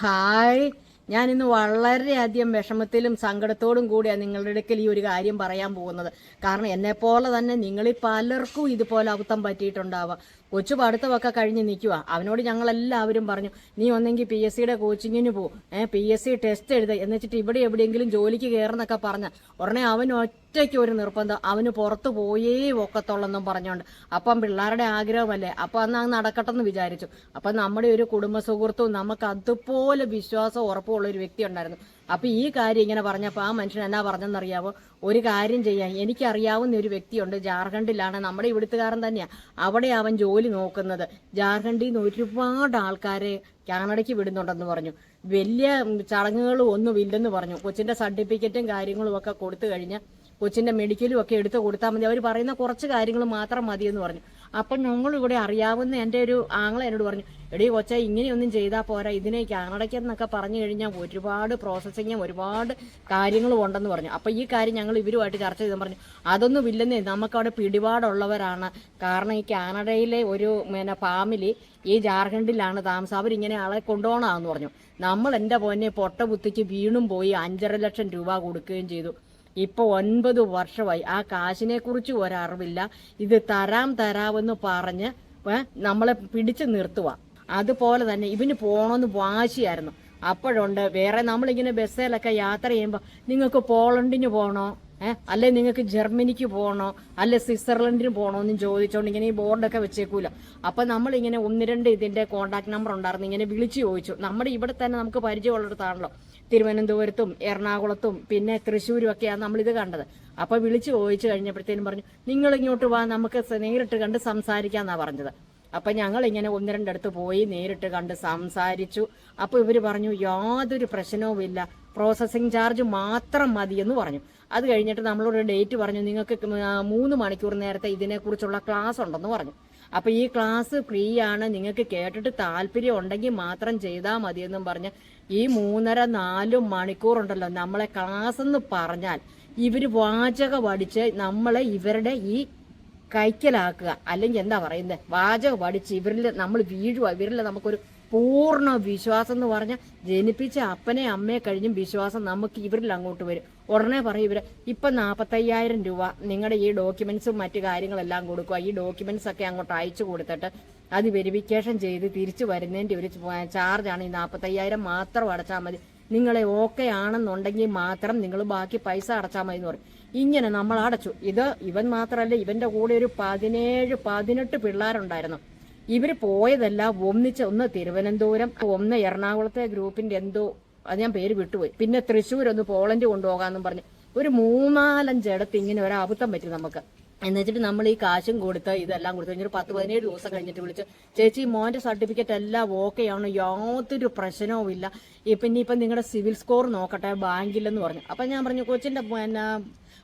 Hi. ഞാൻ ഇന്ന് വളരെയധികം വിഷമത്തിലും സങ്കടത്തോടും കൂടിയാണ് നിങ്ങളുടെ അടുക്കൽ ഈ ഒരു കാര്യം പറയാൻ പോകുന്നത്. കാരണം എന്നെപ്പോലെ തന്നെ നിങ്ങളിൽ പലർക്കും ഇതുപോലെ അബദ്ധം പറ്റിയിട്ടുണ്ടാവാം. കൊച്ചു പഠിത്തമൊക്കെ കഴിഞ്ഞ് നിൽക്കുക അവനോട് ഞങ്ങളെല്ലാവരും പറഞ്ഞു നീ ഒന്നെങ്കിൽ പി എസ് സിയുടെ കോച്ചിങ്ങിന് പോ. പി എസ് സി ടെസ്റ്റ് എഴുത. എന്നുവെച്ചിട്ട് ഇവിടെ എവിടെയെങ്കിലും ജോലിക്ക് കയറുന്നൊക്കെ പറഞ്ഞ ഉടനെ അവൻ ഒറ്റയ്ക്ക് ഒരു നിർബന്ധം. അവന് പുറത്തു പോയേ ഒക്കത്തുള്ളെന്നും പറഞ്ഞുകൊണ്ട് അപ്പം പിള്ളേരുടെ ആഗ്രഹമല്ലേ? അപ്പം അന്ന് അങ്ങ് നടക്കട്ടെന്ന് വിചാരിച്ചു. അപ്പം നമ്മുടെ ഒരു കുടുംബ സുഹൃത്തും നമുക്ക് അതുപോലെ വിശ്വാസം ഉറപ്പുള്ള ഒരു വ്യക്തി ഉണ്ടായിരുന്നു അപ്പൊ ഈ കാര്യം ഇങ്ങനെ പറഞ്ഞപ്പോൾ ആ മനുഷ്യൻ എന്നാ പറഞ്ഞെന്നറിയാവോ? ഒരു കാര്യം ചെയ്യാം എനിക്കറിയാവുന്ന ഒരു വ്യക്തിയുണ്ട്. ജാർഖണ്ഡിലാണ്. നമ്മുടെ ഇവിടുത്തുകാരൻ തന്നെയാ. അവിടെ അവൻ ജോലി നോക്കുന്നത്. ജാർഖണ്ഡിൽ നിന്ന് ഒരുപാട് ആൾക്കാരെ കാനഡയ്ക്ക് വിടുന്നുണ്ടെന്ന് പറഞ്ഞു. വലിയ ചടങ്ങുകളും ഒന്നും ഇല്ലെന്ന് പറഞ്ഞു. കൊച്ചിന്റെ സർട്ടിഫിക്കറ്റും കാര്യങ്ങളും ഒക്കെ കൊടുത്തു കഴിഞ്ഞാൽ കൊച്ചിന്റെ മെഡിക്കലും ഒക്കെ എടുത്ത് കൊടുത്താൽ മതി. അവർ പറയുന്ന കുറച്ച് കാര്യങ്ങൾ മാത്രം മതിയെന്ന് പറഞ്ഞു. അപ്പം ഞങ്ങളിവിടെ അറിയാവുന്ന എന്റെ ഒരു ആങ്ങളെ എന്നോട് പറഞ്ഞു എടീ കൊച്ച ഇങ്ങനെയൊന്നും ചെയ്താൽ പോരാ ഇതിനെ കാനഡയ്ക്ക് എന്നൊക്കെ പറഞ്ഞു കഴിഞ്ഞാൽ ഒരുപാട് പ്രോസസ്സിങ്ങും ഒരുപാട് കാര്യങ്ങളും ഉണ്ടെന്ന് പറഞ്ഞു. അപ്പോൾ ഈ കാര്യം ഞങ്ങൾ ഇവരുമായിട്ട് ചർച്ച ചെയ്തെന്ന് പറഞ്ഞു അതൊന്നും ഇല്ലെന്നേ നമുക്കവിടെ പിടിപാടുള്ളവരാണ്. കാരണം ഈ കാനഡയിലെ ഒരു പിന്നെ ഫാമിലി ഈ ജാർഖണ്ഡിലാണ് താമസം. അവരിങ്ങനെ ആളെ കൊണ്ടുപോകണമെന്ന് പറഞ്ഞു. നമ്മൾ എന്റെ പൊന്നെ പൊട്ട ബുദ്ധിക്ക് വീണും പോയി അഞ്ചര ലക്ഷം രൂപ കൊടുക്കുകയും ചെയ്തു. ഇപ്പൊ ഒൻപത് വർഷമായി. ആ കാശിനെ കുറിച്ച് ഒരറിവില്ല. ഇത് തരാം തരാമെന്ന് പറഞ്ഞ് നമ്മളെ പിടിച്ചു നിർത്തുക അതുപോലെ തന്നെ ഇവന് പോണമെന്ന് വാശിയായിരുന്നു. അപ്പോഴുണ്ട് വേറെ നമ്മളിങ്ങനെ ബസ്സിലൊക്കെ യാത്ര ചെയ്യുമ്പോൾ നിങ്ങൾക്ക് പോളണ്ടിന് പോകണോ ഏഹ് അല്ലെ നിങ്ങൾക്ക് ജർമ്മനിക്ക് പോകണോ അല്ലെ സ്വിറ്റ്സർലൻഡിന് പോകണോ എന്നും ചോദിച്ചോണ്ട് ഇങ്ങനെ ഈ ബോർഡൊക്കെ വെച്ചേക്കൂല. അപ്പൊ നമ്മളിങ്ങനെ ഒന്ന് രണ്ട് ഇതിന്റെ കോണ്ടാക്ട് നമ്പർ ഉണ്ടായിരുന്നു. ഇങ്ങനെ വിളിച്ചു ചോദിച്ചു. നമ്മുടെ ഇവിടെ തന്നെ നമുക്ക് പരിചയമുള്ളിടത്താണല്ലോ തിരുവനന്തപുരത്തും എറണാകുളത്തും പിന്നെ തൃശ്ശൂരും ഒക്കെയാണ് നമ്മളിത് കണ്ടത്. അപ്പോൾ വിളിച്ചു ചോദിച്ചു കഴിഞ്ഞപ്പോഴത്തേനും പറഞ്ഞു നിങ്ങൾ ഇങ്ങോട്ട് വാ നമുക്ക് നേരിട്ട് കണ്ട് സംസാരിക്കാന്നാ പറഞ്ഞത്. അപ്പൊ ഞങ്ങൾ ഇങ്ങനെ ഒന്ന് രണ്ടിടത്ത് പോയി നേരിട്ട് കണ്ട് സംസാരിച്ചു. അപ്പോൾ ഇവർ പറഞ്ഞു യാതൊരു പ്രശ്നവുമില്ല പ്രോസസ്സിംഗ് ചാർജ് മാത്രം മതിയെന്ന് പറഞ്ഞു. അത് കഴിഞ്ഞിട്ട് നമ്മളോട് ഡേറ്റ് പറഞ്ഞു നിങ്ങൾക്ക് മൂന്ന് മണിക്കൂർ നേരത്തെ ഇതിനെക്കുറിച്ചുള്ള ക്ലാസ് ഉണ്ടെന്ന് പറഞ്ഞു. അപ്പൊ ഈ ക്ലാസ് ഫ്രീ ആണ് നിങ്ങൾക്ക് കേട്ടിട്ട് താല്പര്യം ഉണ്ടെങ്കിൽ മാത്രം ചെയ്താൽ മതിയെന്നും പറഞ്ഞ് ഈ മൂന്നര നാലും മണിക്കൂറുണ്ടല്ലോ നമ്മളെ ക്ലാസ് എന്ന് പറഞ്ഞാൽ ഇവർ വാചകം അടിച്ച് നമ്മളെ ഇവരുടെ ഈ കൈക്കലാക്കുക. അല്ലെങ്കിൽ എന്താ പറയുന്നത്? വാചകം പഠിച്ച് ഇവരിൽ നമ്മൾ വീഴുക. ഇവരിൽ നമുക്കൊരു പൂർണ വിശ്വാസം എന്ന് പറഞ്ഞാൽ ജനിപ്പിച്ച അപ്പനെ അമ്മയെ കഴിഞ്ഞും വിശ്വാസം നമുക്ക് ഇവരിൽ അങ്ങോട്ട് വരും. ഉടനെ പറയും ഇവർ ഇപ്പൊ നാൽപ്പത്തയ്യായിരം രൂപ നിങ്ങളുടെ ഈ ഡോക്യുമെന്റ്സും മറ്റു കാര്യങ്ങളെല്ലാം കൊടുക്കുക ഈ ഡോക്യുമെന്റ്സ് ഒക്കെ അങ്ങോട്ട് അയച്ചു കൊടുത്തിട്ട് അത് വെരിഫിക്കേഷൻ ചെയ്ത് തിരിച്ചു വരുന്നതിന്റെ ഒരു ചാർജാണ് ഈ നാൽപ്പത്തയ്യായിരം മാത്രം അടച്ചാൽ മതി. നിങ്ങളെ ഓക്കെ ആണെന്നുണ്ടെങ്കിൽ മാത്രം നിങ്ങൾ ബാക്കി പൈസ അടച്ചാൽ മതി എന്ന് പറയും. ഇങ്ങനെ നമ്മൾ അടച്ചു. ഇത് ഇവൻ മാത്രമല്ല ഇവന്റെ കൂടെ ഒരു പതിനേഴ് പതിനെട്ട് പിള്ളേരുണ്ടായിരുന്നു. ഇവർ പോയതെല്ലാം ഒന്നിച്ച് ഒന്ന് തിരുവനന്തപുരം ഒന്ന് എറണാകുളത്തെ ഗ്രൂപ്പിന്റെ എന്തോ അത് ഞാൻ പേര് വിട്ടുപോയി. പിന്നെ തൃശ്ശൂർ ഒന്ന് പോളണ്ട് കൊണ്ടുപോകാന്നും പറഞ്ഞ്. ഒരു മൂന്നാലഞ്ചിടത്ത് ഇങ്ങനെ ഒരു അബദ്ധം പറ്റി നമുക്ക്. എന്നുവെച്ചിട്ട് നമ്മൾ ഈ കാശും കൊടുത്ത് ഇതെല്ലാം കൊടുത്ത് കഴിഞ്ഞൊരു പത്ത് പതിനേഴ് ദിവസം കഴിഞ്ഞിട്ട് വിളിച്ച് ചേച്ചി മോന്റെ സർട്ടിഫിക്കറ്റ് എല്ലാം ഓക്കെ ആണ് യാതൊരു പ്രശ്നവും ഇല്ല. ഇപ്പം ഇനിയിപ്പം നിങ്ങളുടെ സിവിൽ സ്കോർ നോക്കട്ടെ ബാങ്കിലെന്ന് പറഞ്ഞു. അപ്പം ഞാൻ പറഞ്ഞു കൊച്ചിന്റെ പിന്നെ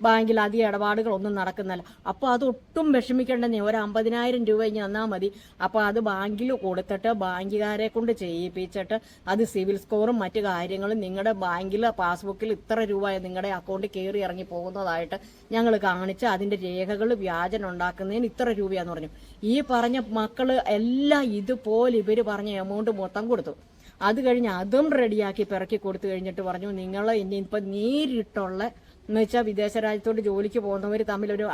ബാങ്കിൽ അധികം ഇടപാടുകളൊന്നും നടക്കുന്നില്ല. അപ്പോൾ അത് ഒട്ടും വിഷമിക്കേണ്ടെന്നേ. ഒരു അമ്പതിനായിരം രൂപ ഇനി തന്നാൽ മതി. അപ്പോൾ അത് ബാങ്കിൽ കൊടുത്തിട്ട് ബാങ്കുകാരെ കൊണ്ട് ചെയ്യിപ്പിച്ചിട്ട് അത് സിവിൽ സ്കോറും മറ്റു കാര്യങ്ങളും നിങ്ങളുടെ ബാങ്കിൽ പാസ്ബുക്കിൽ ഇത്ര രൂപ നിങ്ങളുടെ അക്കൗണ്ടിൽ കയറി ഇറങ്ങി പോകുന്നതായിട്ട് ഞങ്ങൾ കാണിച്ച് അതിന്റെ രേഖകൾ വ്യാജനം ഉണ്ടാക്കുന്നതിന് ഇത്ര രൂപയാന്ന് പറഞ്ഞു. ഈ പറഞ്ഞ മക്കൾ എല്ലാം ഇതുപോലെ ഇവർ പറഞ്ഞ എമൗണ്ട് മൊത്തം കൊടുത്തു. അത് കഴിഞ്ഞ് അതും റെഡിയാക്കി പിറക്കി കൊടുത്തു കഴിഞ്ഞിട്ട് പറഞ്ഞു നിങ്ങൾ ഇനി ഇപ്പം നേരിട്ടുള്ള എന്ന് വെച്ചാൽ വിദേശ രാജ്യത്തോട്ട് ജോലിക്ക് പോകുന്നവർ തമ്മിൽ ഒരു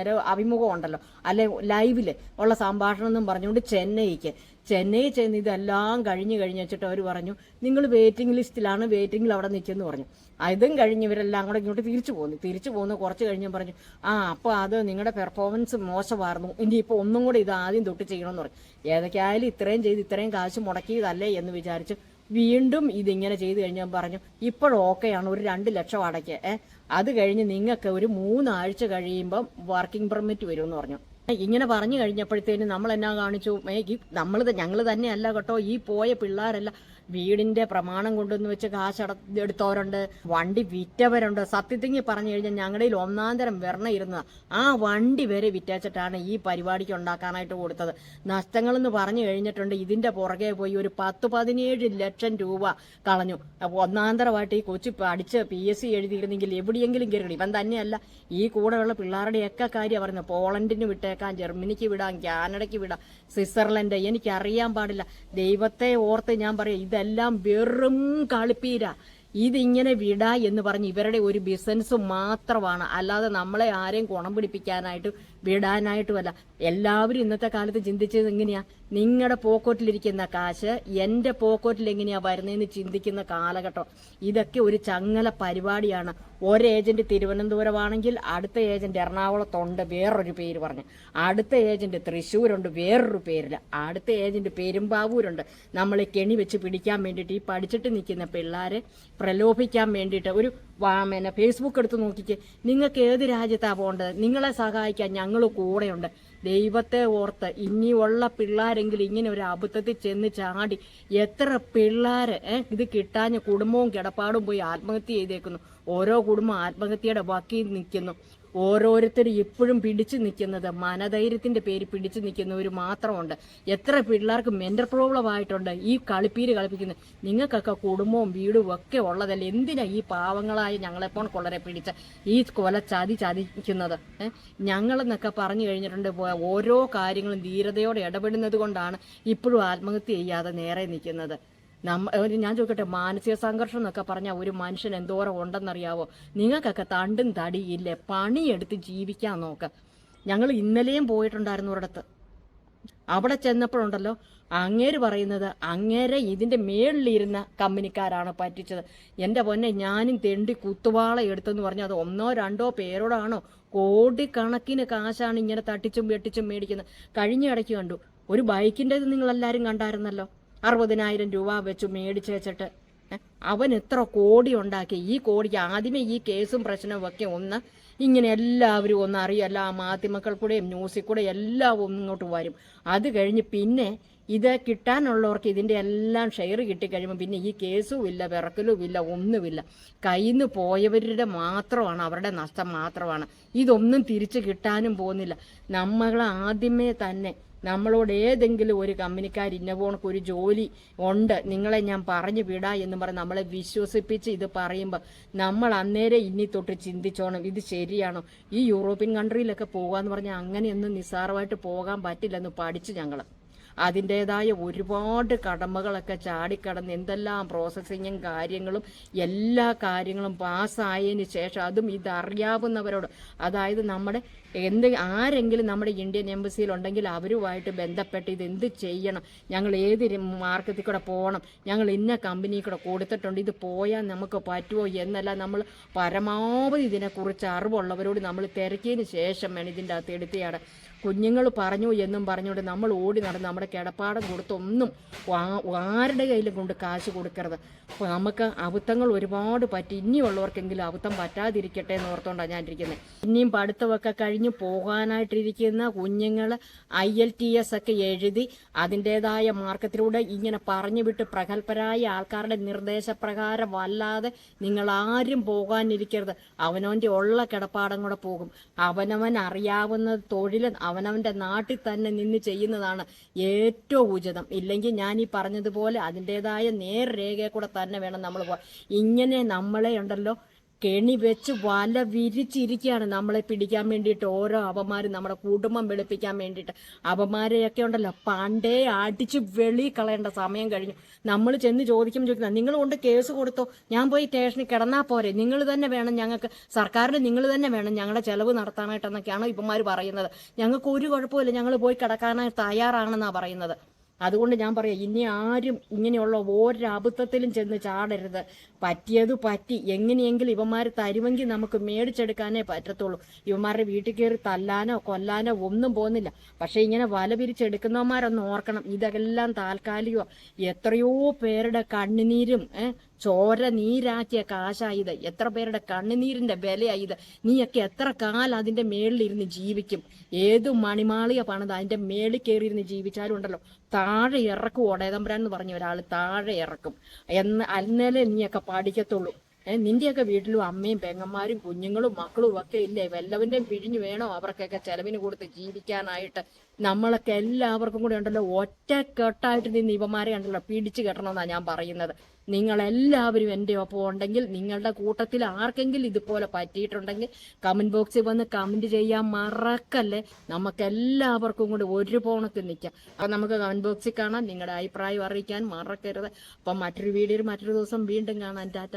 ഒരു അഭിമുഖം ഉണ്ടല്ലോ അല്ലെ ലൈവിൽ ഉള്ള സംഭാഷണം എന്നും പറഞ്ഞുകൊണ്ട് ചെന്നൈക്ക്. ചെന്നൈ ചെന്ന് ഇതെല്ലാം കഴിഞ്ഞ് കഴിഞ്ഞ് വെച്ചിട്ട് അവർ പറഞ്ഞു നിങ്ങൾ വെയിറ്റിംഗ് ലിസ്റ്റിലാണ് വെയിറ്റിംഗിൽ അവിടെ നിൽക്കുന്നു പറഞ്ഞു. അതും കഴിഞ്ഞ് ഇവരെല്ലാം കൂടെ ഇങ്ങോട്ട് തിരിച്ചു പോന്നു. തിരിച്ചു പോന്നു കുറച്ച് കഴിഞ്ഞ് പറഞ്ഞു ആ അപ്പോൾ അത് നിങ്ങളുടെ പെർഫോമൻസ് മോശമായിരുന്നു. ഇനിയിപ്പോൾ ഒന്നും കൂടെ ഇത് ആദ്യം തൊട്ട് ചെയ്യണമെന്ന് പറഞ്ഞു. ഏതൊക്കെയായാലും ഇത്രയും ചെയ്ത് ഇത്രയും കാശ് മുടക്കിയതല്ലേ എന്ന് വിചാരിച്ച് വീണ്ടും ഇതിങ്ങനെ ചെയ്തു കഴിഞ്ഞാൽ പറഞ്ഞു ഇപ്പോൾ ഓക്കെയാണ് ഒരു രണ്ട് ലക്ഷം അടയ്ക്കുക ഏ? അത് കഴിഞ്ഞ് നിങ്ങൾക്ക് ഒരു മൂന്നാഴ്ച കഴിയുമ്പം വർക്കിംഗ് പെർമിറ്റ് വരുമെന്ന് പറഞ്ഞു. ഇങ്ങനെ പറഞ്ഞു കഴിഞ്ഞപ്പോഴത്തേനും നമ്മൾ എന്നാ കാണിച്ചു നമ്മൾ ഞങ്ങൾ തന്നെയല്ല കേട്ടോ. ഈ പോയ പിള്ളേരല്ല. വീടിന്റെ പ്രമാണം കൊണ്ടുവന്ന് വെച്ച് കാശ് എടുത്തവരുണ്ട് വണ്ടി വിറ്റവരുണ്ട്. സത്യത്തിങ്ങി പറഞ്ഞു കഴിഞ്ഞാൽ ഞങ്ങളുടെ ഒന്നാന്തരം ഒന്നാം തരം വെർണ ഇരുന്ന ആ വണ്ടി വരെ വിറ്റച്ചിട്ടാണ് ഈ പരിപാടിക്ക് ഉണ്ടാക്കാനായിട്ട് കൊടുത്തത്. നഷ്ടങ്ങളെന്ന് പറഞ്ഞു കഴിഞ്ഞിട്ടുണ്ട്. ഇതിന്റെ പുറകെ പോയി ഒരു പത്ത് പതിനേഴ് ലക്ഷം രൂപ കളഞ്ഞു. ഒന്നാന്തരമായിട്ട് ഈ കൊച്ചു പഠിച്ച് പി എസ് സി എഴുതിയിരുന്നെങ്കിൽ എവിടെയെങ്കിലും കയറി ഇവൻ തന്നെയല്ല. ഈ കൂടെയുള്ള പിള്ളേരുടെയൊക്കെ കാര്യം പറഞ്ഞു പോളണ്ടിന് വിട്ടേക്കാം ജർമ്മനിക്ക് വിടാം കാനഡയ്ക്ക് വിടാം സ്വിറ്റ്സർലൻഡ്. എനിക്കറിയാൻ പാടില്ല. ദൈവത്തെ ഓർത്ത് ഞാൻ പറയാം ഇതെല്ലാം വെറും കളിപ്പീര. ഇതിങ്ങനെ വിട എന്ന് പറഞ്ഞ് ഇവരുടെ ഒരു ബിസിനസ് മാത്രമാണ്. അല്ലാതെ നമ്മളെ ആരെയും ഗുണം പിടിപ്പിക്കാനായിട്ട് വിടാനായിട്ടുമല്ല. എല്ലാവരും ഇന്നത്തെ കാലത്ത് ചിന്തിച്ചത് എങ്ങനെയാ? നിങ്ങളുടെ പോക്കറ്റിലിരിക്കുന്ന കാശ് എന്റെ പോക്കറ്റിൽ എങ്ങനെയാ വരുന്നതെന്ന് ചിന്തിക്കുന്ന കാലഘട്ടം. ഇതൊക്കെ ഒരു ചങ്ങല പരിപാടിയാണ്. ഒരു ഏജന്റ് തിരുവനന്തപുരമാണെങ്കിൽ അടുത്ത ഏജന്റ് എറണാകുളത്തുണ്ട് വേറൊരു പേര് പറഞ്ഞ്. അടുത്ത ഏജന്റ് തൃശ്ശൂരുണ്ട് വേറൊരു പേരിൽ അടുത്ത ഏജന്റ് പെരുമ്പാവൂരുണ്ട്. നമ്മളെ കെണി വെച്ച് പിടിക്കാൻ വേണ്ടിയിട്ട് ഈ പഠിച്ചിട്ട് നിൽക്കുന്ന പിള്ളേരെ പ്രലോഭിക്കാൻ വേണ്ടിയിട്ട് ഒരു പിന്നെ ഫേസ്ബുക്ക് എടുത്ത് നോക്കിക്ക്. നിങ്ങൾക്ക് ഏത് രാജ്യത്താണ് പോകേണ്ടത്? നിങ്ങളെ സഹായിക്കാൻ ഞങ്ങൾ കൂടെയുണ്ട്. ദൈവത്തെ ഓർത്ത് ഇനിയുള്ള പിള്ളേരെങ്കിലും ഇങ്ങനെ ഒരു അബദ്ധത്തിൽ ചെന്ന് ചാടി എത്ര പിള്ളേർ ഇത് കിട്ടാഞ്ഞ കുടുംബവും കിടപ്പാടും പോയി ആത്മഹത്യ ചെയ്തേക്കുന്നു. ഓരോ കുടുംബം ആത്മഹത്യയുടെ വക്കിൽ നിൽക്കുന്നു. ഓരോരുത്തരും ഇപ്പോഴും പിടിച്ചു നിൽക്കുന്നത് മനധൈര്യത്തിന്റെ പേര് പിടിച്ചു നിൽക്കുന്നവർ മാത്രമുണ്ട്. എത്ര പിള്ളേർക്ക് മെന്റൽ പ്രോബ്ലം ആയിട്ടുണ്ട് ഈ കളിപ്പീര് കളിപ്പിക്കുന്നത്. നിങ്ങൾക്കൊക്കെ കുടുംബവും വീടും ഒക്കെ ഉള്ളതല്ലേ? എന്തിനാ ഈ പാവങ്ങളായ ഞങ്ങളെപ്പോൾ കൊള്ളരെ പിടിച്ച ഈ കൊല ചതി ചതിക്കുന്നത്? ഞങ്ങളെന്നൊക്കെ പറഞ്ഞു കഴിഞ്ഞിട്ടുണ്ട് ഓരോ കാര്യങ്ങളും ധീരതയോടെ ഇടപെടുന്നത് കൊണ്ടാണ് ഇപ്പോഴും ആത്മഹത്യ ചെയ്യാതെ നേരെ നിൽക്കുന്നത്. നമ്മ ഞാൻ ചോദിക്കട്ടെ മാനസിക സംഘർഷം എന്നൊക്കെ പറഞ്ഞാൽ ഒരു മനുഷ്യൻ എന്തോരം ഉണ്ടെന്നറിയാവോ? നിങ്ങൾക്കൊക്കെ തണ്ടും തടിയില്ലേ പണിയെടുത്ത് ജീവിക്കാൻ നോക്ക്. ഞങ്ങൾ ഇന്നലെയും പോയിട്ടുണ്ടായിരുന്നു ഒരിടത്ത്. അവിടെ ചെന്നപ്പോഴുണ്ടല്ലോ അങ്ങേര് പറയുന്നത് അങ്ങേരെ ഇതിന്റെ മേളിലിരുന്ന കമ്പനിക്കാരാണ് പറ്റിച്ചത്. എന്റെ പൊന്നെ ഞാനും തെണ്ടി കുത്തുവാള എടുത്തെന്ന് പറഞ്ഞാൽ അത് ഒന്നോ രണ്ടോ പേരോടാണോ കോടിക്കണക്കിന് കാശാണ് ഇങ്ങനെ തട്ടിച്ചും വെട്ടിച്ചും മേടിക്കുന്നത്. കഴിഞ്ഞ ഇടയ്ക്ക് കണ്ടു ഒരു ബൈക്കിന്റെത് നിങ്ങളെല്ലാവരും കണ്ടായിരുന്നല്ലോ. അറുപതിനായിരം രൂപ വെച്ച് മേടിച്ച് വെച്ചിട്ട് അവൻ എത്ര കോടി ഉണ്ടാക്കി? ഈ കോടിക്ക് ആദ്യമേ ഈ കേസും പ്രശ്നവും ഒക്കെ ഒന്ന് ഇങ്ങനെ എല്ലാവരും ഒന്ന് അറിയല്ല ആ മാധ്യമങ്ങൾ കൂടെയും ന്യൂസിൽ കൂടെ എല്ലാം ഇങ്ങോട്ട് വരും. അത് കഴിഞ്ഞ് പിന്നെ ഇത് കിട്ടാനുള്ളവർക്ക് ഇതിന്റെ എല്ലാം ഷെയർ കിട്ടിക്കഴിയുമ്പോൾ പിന്നെ ഈ കേസും ഇല്ല വിറക്കലും ഇല്ല ഒന്നുമില്ല. കയ്യിൽ പോയവരുടെ മാത്രമാണ് അവരുടെ നഷ്ടം മാത്രമാണ്. ഇതൊന്നും തിരിച്ചു കിട്ടാനും പോകുന്നില്ല. നമ്മൾ ആദ്യമേ തന്നെ നമ്മളോട് ഏതെങ്കിലും ഒരു കമ്പനിക്കാർ ഇന്ന പോണക്ക് ഒരു ജോലി ഉണ്ട് നിങ്ങളെ ഞാൻ പറഞ്ഞു വിടാ എന്ന് പറഞ്ഞ് നമ്മളെ വിശ്വസിപ്പിച്ച് ഇത് പറയുമ്പോൾ നമ്മൾ അന്നേരം ഇനി തൊട്ട് ചിന്തിച്ചോണം ഇത് ശരിയാണോ? ഈ യൂറോപ്യൻ കൺട്രിയിലൊക്കെ പോകാന്ന് പറഞ്ഞാൽ അങ്ങനെയൊന്നും നിസ്സാരമായിട്ട് പോകാൻ പറ്റില്ലെന്ന് പഠിച്ചു ഞങ്ങൾ അതിന്റെതായ ഒരുപാട് കടമകളൊക്കെ ചാടിക്കടന്ന് എന്തെല്ലാം പ്രോസസ്സിങ്ങും കാര്യങ്ങളും എല്ലാ കാര്യങ്ങളും പാസ്സായതിന് ശേഷം അതും ഇതറിയാവുന്നവരോട്. അതായത് നമ്മുടെ എന്ത് ആരെങ്കിലും നമ്മുടെ ഇന്ത്യൻ എംബസിയിൽ ഉണ്ടെങ്കിൽ അവരുമായിട്ട് ബന്ധപ്പെട്ട് ഇത് എന്ത് ചെയ്യണം? ഞങ്ങൾ ഏത് മാർക്കറ്റിൽ കൂടെ പോകണം ഞങ്ങൾ ഇന്ന കമ്പനി കൂടെ കൊടുത്തിട്ടുണ്ട് ഇത് പോയാൽ നമുക്ക് പറ്റുമോ എന്നല്ല നമ്മൾ പരമാവധി ഇതിനെക്കുറിച്ച് അറിവുള്ളവരോട് നമ്മൾ തിരക്കിയതിന് ശേഷം വേണം ഇതിന്റെ അകത്ത് എടുത്തിയാണ്. കുഞ്ഞുങ്ങൾ പറഞ്ഞു എന്നും പറഞ്ഞുകൊണ്ട് നമ്മൾ ഓടി നടന്ന് നമ്മുടെ കിടപ്പാടം കൊടുത്തൊന്നും ആരുടെ കയ്യിലും കൊണ്ട് കാശ് കൊടുക്കരുത്. നമുക്ക് അബുദ്ധങ്ങൾ ഒരുപാട് പറ്റി ഇനിയുള്ളവർക്കെങ്കിലും അബുദ്ധം പറ്റാതിരിക്കട്ടെ എന്ന് ഓർത്തുകൊണ്ടാണ് ഞാൻ ഇരിക്കുന്നത് ഇനിയും പഠിത്തമൊക്കെ കഴിഞ്ഞ് പോകാനായിട്ടിരിക്കുന്ന കുഞ്ഞുങ്ങൾ ഐ എൽ ടി എസ് ഒക്കെ എഴുതി അതിന്റെതായ മാർക്കത്തിലൂടെ ഇങ്ങനെ പറഞ്ഞു വിട്ട് പ്രഗത്ഭരായ ആൾക്കാരുടെ നിർദ്ദേശപ്രകാരം വല്ലാതെ നിങ്ങൾ ആരും പോകാനിരിക്കരുത്. അവനവന്റെ ഉള്ള കിടപ്പാടം കൂടെ പോകും. അവനവൻ അറിയാവുന്ന തൊഴിൽ അവനവന്റെ നാട്ടിൽ തന്നെ നിന്ന് ചെയ്യുന്നതാണ് ഏറ്റവും ഉചിതം. ഇല്ലെങ്കിൽ ഞാൻ ഈ പറഞ്ഞതുപോലെ അതിന്റെതായ നേർരേഖയെ കൂടെ തന്നെ വേണം നമ്മൾ ഇങ്ങനെ നമ്മളെ ഉണ്ടല്ലോ കെണി വെച്ച് വല വിരിച്ചിരിക്കുകയാണ്. നമ്മളെ പിടിക്കാൻ വേണ്ടിയിട്ട് ഓരോ അവന്മാരും നമ്മുടെ കുടുംബം വെളുപ്പിക്കാൻ വേണ്ടിയിട്ട്. അവന്മാരെയൊക്കെ ഉണ്ടല്ലോ പണ്ടേ അടിച്ച് വെളി കളയേണ്ട സമയം കഴിഞ്ഞു. നമ്മൾ ചെന്ന് ചോദിക്കും ചോദിക്കുന്ന നിങ്ങൾ കൊണ്ട് കേസ് കൊടുത്തോ? ഞാൻ പോയി സ്റ്റേഷനിൽ കിടന്നാൽ പോരെ. നിങ്ങൾ തന്നെ വേണം ഞങ്ങൾക്ക് സർക്കാരിന് നിങ്ങൾ തന്നെ വേണം ഞങ്ങളുടെ ചെലവ് നടത്താനായിട്ടെന്നൊക്കെയാണ് ഇപ്പന്മാർ പറയുന്നത്. ഞങ്ങൾക്ക് ഒരു കുഴപ്പമില്ല ഞങ്ങൾ പോയി കിടക്കാനായി തയ്യാറാണെന്നാണ് പറയുന്നത്. അതുകൊണ്ട് ഞാൻ പറയാം ഇനി ആരും ഇങ്ങനെയുള്ള ഓരോ അബദ്ധത്തിലും ചെന്ന് ചാടരുത്. പറ്റിയത് പറ്റി. എങ്ങനെയെങ്കിലും ഇവന്മാർ തരുമെങ്കിൽ നമുക്ക് മേടിച്ചെടുക്കാനേ പറ്റത്തുള്ളൂ. ഇവന്മാരുടെ വീട്ടിൽ കയറി തല്ലാനോ കൊല്ലാനോ ഒന്നും പോകുന്നില്ല. പക്ഷേ ഇങ്ങനെ വല പിരിച്ചെടുക്കുന്നവന്മാരൊന്ന് ഓർക്കണം. ഇതെല്ലാം താൽക്കാലികമോ. എത്രയോ പേരുടെ കണ്ണുനീരും ചോര നീരാക്കിയ കാശായത്. എത്ര പേരുടെ കണ്ണുനീരിന്റെ വിലയായത് നീയൊക്കെ എത്ര കാലം അതിന്റെ മേളിലിരുന്ന് ജീവിക്കും. ഏത് മണിമാളിയ പണിത് അതിന്റെ മേളിൽ കയറിയിരുന്ന് ജീവിച്ചാലും ഉണ്ടല്ലോ. താഴെ ഇറക്കും ഒടേതമ്പരാൻ എന്ന് പറഞ്ഞ ഒരാൾ താഴെ ഇറക്കും. എന്ന് അന്നേലേ നീയൊക്കെ പഠിക്കത്തുള്ളൂ. നിന്റെയൊക്കെ വീട്ടിലും അമ്മയും പെങ്ങന്മാരും കുഞ്ഞുങ്ങളും മക്കളും ഒക്കെ ഇല്ലേ? വല്ലവന്റെയും പിഴിഞ്ഞു വേണോ അവർക്കൊക്കെ ചെലവിന് കൊടുത്ത് ജീവിക്കാനായിട്ട്? നമ്മളൊക്കെ എല്ലാവർക്കും കൂടെ ഉണ്ടല്ലോ ഒറ്റക്കെട്ടായിട്ട് നിന്ന് ഇവന്മാരെ ഉണ്ടല്ലോ പിടിച്ചു കെട്ടണമെന്നാണ് ഞാൻ പറയുന്നത്. നിങ്ങളെല്ലാവരും എന്റെ ഒപ്പം ഉണ്ടെങ്കിൽ നിങ്ങളുടെ കൂട്ടത്തിൽ ആർക്കെങ്കിലും ഇതുപോലെ പറ്റിയിട്ടുണ്ടെങ്കിൽ കമന്റ് ബോക്സിൽ വന്ന് കമന്റ് ചെയ്യാൻ മറക്കല്ലേ? നമുക്ക് എല്ലാവർക്കും കൂടി ഒരു പോണക്ക് നിൽക്കാം അപ്പം നമുക്ക് കമന്റ് ബോക്സിൽ കാണാം. നിങ്ങളുടെ അഭിപ്രായം അറിയിക്കാൻ മറക്കരുത്. അപ്പം മറ്റൊരു വീഡിയോയിൽ മറ്റൊരു ദിവസം വീണ്ടും കാണാൻ ടാറ്റ.